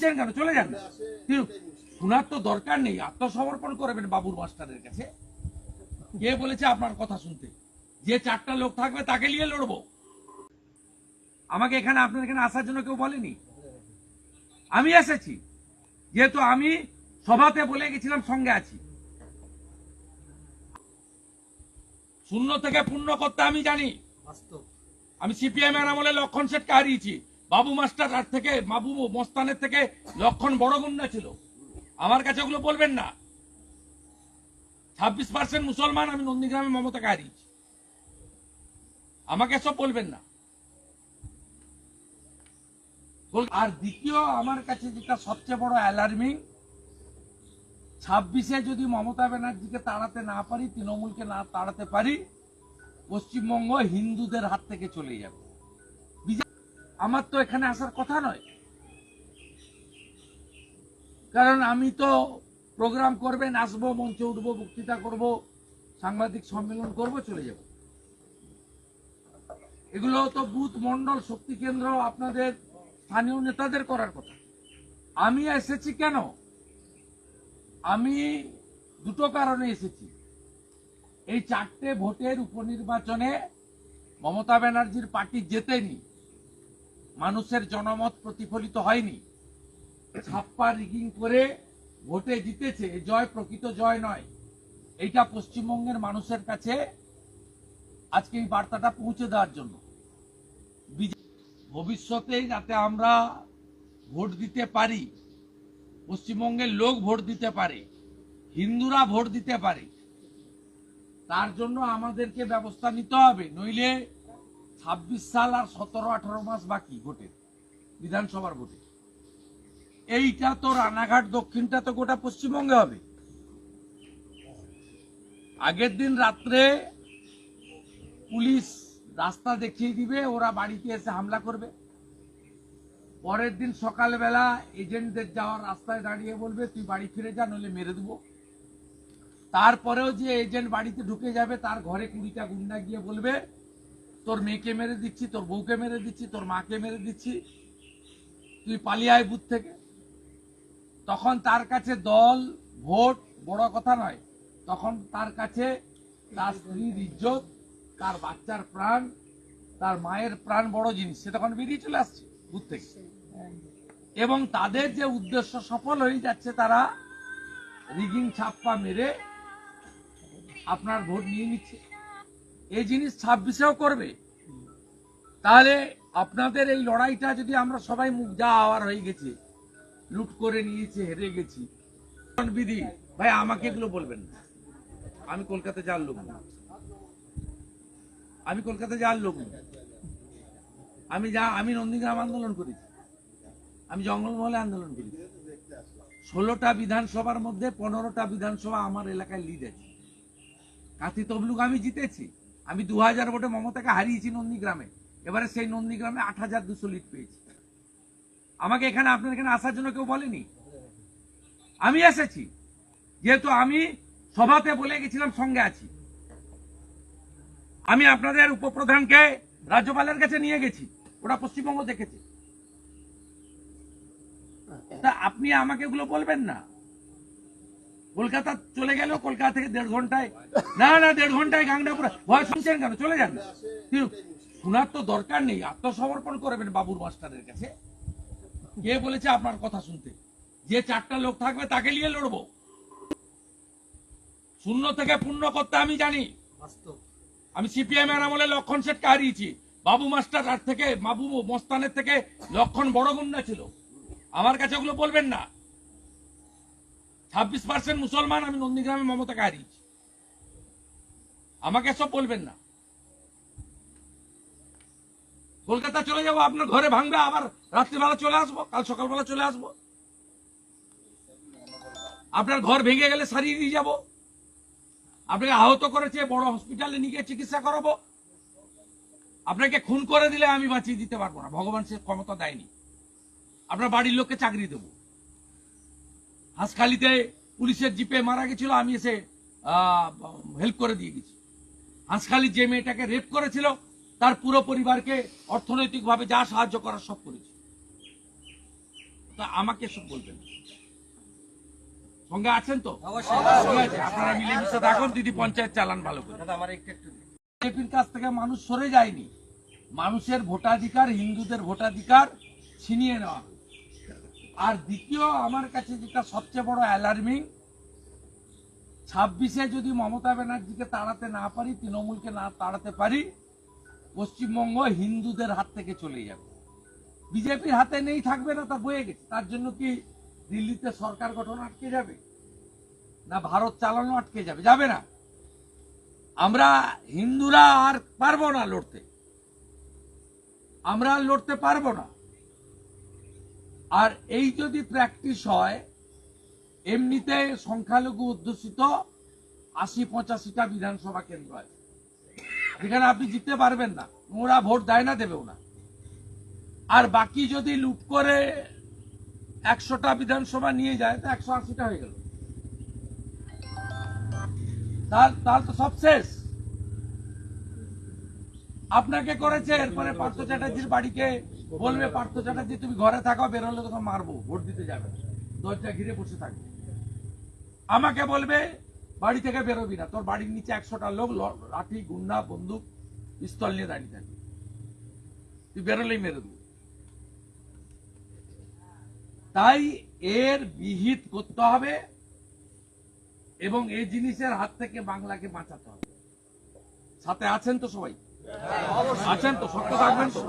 শুনছেন কেন? চলে যান। শোনার তো দরকার নেই আত্মসমর্পণ করবেন বাবুর মাস্টারের কাছে। কে বলেছে আপনার কথা শুনতে? যে চারটা লোক থাকবে তাকে নিয়ে লড়বো। আমাকে এখানে আপনার এখানে আসার জন্য কেউ বলেনি? আমি এসেছি। যেহেতু আমি সভাতে বলে গেছিলাম সঙ্গে আছি। শূন্য থেকে পূর্ণ করতে আমি জানি। আমি সিপিএম এর আমলে লক্ষণ শেঠকে হারিয়েছি বাবু মাস্টার আর থেকে, বাবু মস্তানের থেকে লক্ষণ বড় গুন্ডা ছিল। আমার কাছে ওগুলো বলবেন না। ছাব্বিশ পার্সেন্ট মুসলমান, আমি নন্দীগ্রামে মমতাকে হারিয়েছি আমাকে সব বলবেন না। আর দ্বিতীয়, আমার কাছে যেটা সবচেয়ে বড় অ্যালার্মিং ছাব্বিশে যদি মমতা ব্যানার্জিকে তাড়াতে না পারি, তৃণমূলকে না তাড়াতে পারি, পশ্চিমবঙ্গ হিন্দুদের হাত থেকে চলে যাবে। আমার তো এখানে আসার কথা নয়। কারণ আমি তো প্রোগ্রাম করবেন, আসব, মঞ্চে উঠবো, বক্তৃতা করব, সাংবাদিক সম্মেলন করব, চলে যাব। এগুলো তো বুথ মন্ডল শক্তি কেন্দ্র, আপনাদের স্থানীয় নেতাদের করার কথা। আমি এসেছি কেন? আমি দুটো কারণে এসেছি। এই চারটে ভোটের উপনির্বাচনে মমতা ব্যানার্জির পার্টি জেতেনি। মানুষের জনমত প্রতিফলিত হয়নি। ছাপ্পা রিগিং করে ভোটে জিতেছে জয় প্রকৃত জয় নয়। এইটা পশ্চিমবঙ্গের মানুষের কাছে আজকে এই বার্তাটা পৌঁছে দেওয়ার জন্য। ভবিষ্যতে যাতে আমরা ভোট দিতে পারি, পশ্চিমবঙ্গের লোক ভোট দিতে পারে, হিন্দুরা ভোট দিতে পারে, তার জন্য আমাদেরকে ব্যবস্থা নিতে হবে। নইলে ছাব্বিশ সাল আর সতেরো, আঠারো মাস বাকি ভোটের বিধানসভার ভোটে। এইটা তো রানাঘাট, দক্ষিণটা তো গোটা পশ্চিমবঙ্গে হবে। আগের দিন রাত্রে পুলিশ রাস্তা দেখিয়ে দিবে, ওরা বাড়িতে এসে হামলা করবে। পরের দিন সকালবেলা এজেন্টদের যাওয়ার রাস্তায় দাঁড়িয়ে বলবে, তুই বাড়ি ফিরে যা, নইলে মেরে দেবো। তারপরেও যে এজেন্ট বাড়িতে ঢুকে যাবে, তার ঘরে কুড়িটা গুন্ডা গিয়ে বলবে তোর মেয়েকে মেরে দিচ্ছি, তোর বউকে মেরে দিচ্ছি, তোর মাকে মেরে দিচ্ছি। তুই পালিয়ে আয় বুথ থেকে। তখন তার কাছে দল, ভোট বড় কথা নয়। তখন তার কাছে তার স্ত্রীর ইজ্জত, তার বাচ্চার প্রাণ, তার মায়ের প্রাণ বড় জিনিস। সে তখন বেরিয়ে চলে আসছে বুথ থেকে। এবং তাদের যে উদ্দেশ্য সফল হয়ে যাচ্ছে, তারা রিগিং ছাপ্পা মেরে আপনার ভোট নিয়ে নিচ্ছে। এই জিনিস ছাব্বিশেও করবে। তাহলে আপনাদের এই লড়াইটা যদি আমরা সবাই মুখ যা আওয়ার হয়ে গেছে, লুট করে নিয়েছে, হেরে গেছি। বিধি? ভাই, আমাকে এগুলো বলবেন না। আমি কলকাতা যাওয়ার লোক না। আমি কলকাতা যাওয়ার লোক আমি যা, আমি নন্দীগ্রাম আন্দোলন করেছি। আমি জঙ্গলমহলে আন্দোলন করেছি। ষোলোটা বিধানসভার মধ্যে পনেরোটা বিধানসভা আমার এলাকায় লিড আছে। কাতি তবলুক আমি জিতেছি। আমি দু হাজার ভোটে মমতাকে হারিয়েছি নন্দীগ্রামে। এবারে সেই নন্দীগ্রামে আট হাজার দুশো লিট পেয়েছি। আমাকে এখানে, আপনার এখানে আসার জন্য কেউ বলেনি? আমি এসেছি। যেহেতু আমি সভাতে বলে গেছিলাম সঙ্গে আছি। আমি আপনাদের উপপ্রধানকে, রাজ্যপালের কাছে নিয়ে গেছি। ওরা পশ্চিমবঙ্গ দেখেছে। তা আপনি আমাকে এগুলো বলবেন না? কলকাতা চলে গেল কলকাতা থেকে দেড় ঘন্টায়। না না, দেড় ঘন্টায় গাংডাপুরা। ভয় শুনছেন কেন? চলে যান। শোনার তো দরকার নেই। আত্মসমর্পণ করবেন বাবুর মাস্টারের কাছে। কে বলেছে আপনার কথা শুনতে? যে চারটা লোক থাকবে তাকে নিয়ে লড়বো। শূন্য থেকে পূর্ণ করতে আমি জানি। আমি সিপিএম এর আমলে লক্ষণ শেঠকে হারিয়েছি। বাবু মাস্টার আর থেকে, বাবু মস্তানের থেকে লক্ষণ বড় গুন্ডা ছিল। আমার কাছে ওগুলো বলবেন না। ছাব্বিশ পার্সেন্ট মুসলমান, আমি নন্দীগ্রামে মমতাকে হারিয়েছি আমাকে সব বলবেন না। কলকাতা চলে যাব, আপনার ঘরে ভাঙবে, আবার রাত্রিবেলা চলে আসব, কাল সকালবেলা চলে আসব। আপনার ঘর ভেঙে গেলে সারিয়ে দিয়ে যাব। আপনাকে আহত করেছে, বড় হসপিটালে নিয়ে গিয়ে চিকিৎসা করাবো। আপনাকে খুন করে দিলে আমি বাঁচিয়ে দিতে পারব না। ভগবান সে ক্ষমতা দেয়নি। আপনার বাড়ির লোককে চাকরি দেবো। হাঁসখালিতে পুলিশের জিপে মারা গেছিল আমি এসে হেল্প করে দিয়ে গেছি। হাঁসখালি যে মেয়েটাকে রেপ করেছিল তার পুরো পরিবারকে অর্থনৈতিকভাবে যা সাহায্য করার সব করেছি। তা আমাকে সব বলবেন। সঙ্গে আছেন তো? আপনারা মিলেমিশে থাকুন দিদি পঞ্চায়েত চালান ভালো করে। বিজেপির কাছ থেকে মানুষ সরে যায়নি। মানুষের ভোটাধিকার হিন্দুদের ভোটাধিকার ছিনিয়ে নেওয়া। আর দ্বিতীয় আমার কাছে যেটা সবচেয়ে বড় অ্যালার্মিং ছাব্বিশে যদি মমতা ব্যানার্জিকে তাড়াতে না পারি, তৃণমূলকে না তাড়াতে পারি, পশ্চিমবঙ্গ হিন্দুদের হাত থেকে চলে যাবে। বিজেপির হাতে নেই, থাকবে না, তা বয়ে গেছে। তার জন্য কি দিল্লিতে সরকার গঠন আটকে যাবে? না ভারত চালানো আটকে যাবে? যাবে না। আমরা হিন্দুরা আর পারব না লড়তে। আমরা লড়তে পারব না। আর এই যদি প্র্যাকটিস হয়, এমনিতে সংখ্যালঘু অধ্যুষিত আশি পঁচাশিটা বিধানসভা কেন্দ্র আছে। যেখানে আপনি জিততে পারবেন না। ওরা ভোট দেয় না, দেবেও না। আর বাকি যদি লুট করে একশোটা বিধানসভা নিয়ে যায়, তো একশো আশিটা হয়ে গেল। তার তার তো সব শেষ। আপনাকে করেছে এরপরে পার্থ চ্যাটার্জির বাড়িকে বলবে পার্থ চ্যাটার্জি, তুমি ঘরে থাকো বেরোলে তোকে মারবো, ভোট দিতে যাবে। দরজা ঘিরে বসে থাকবে। আমাকে বলবে, বাড়ি থেকে বেরোবি না, তোর বাড়ির নিচে একশোটা লোক লাঠি, গুন্ডা, বন্দুক, পিস্তল নিয়ে দাঁড়িয়ে থাকবে। তুই বেরোলেই মেরে দেবো। তাই এর বিহিত করতে হবে এবং এই জিনিসের হাত থেকে বাংলাকে বাঁচাতে হবে। সাথে আছেন তো সবাই? আছেন তো সত্য থাকবেন তো?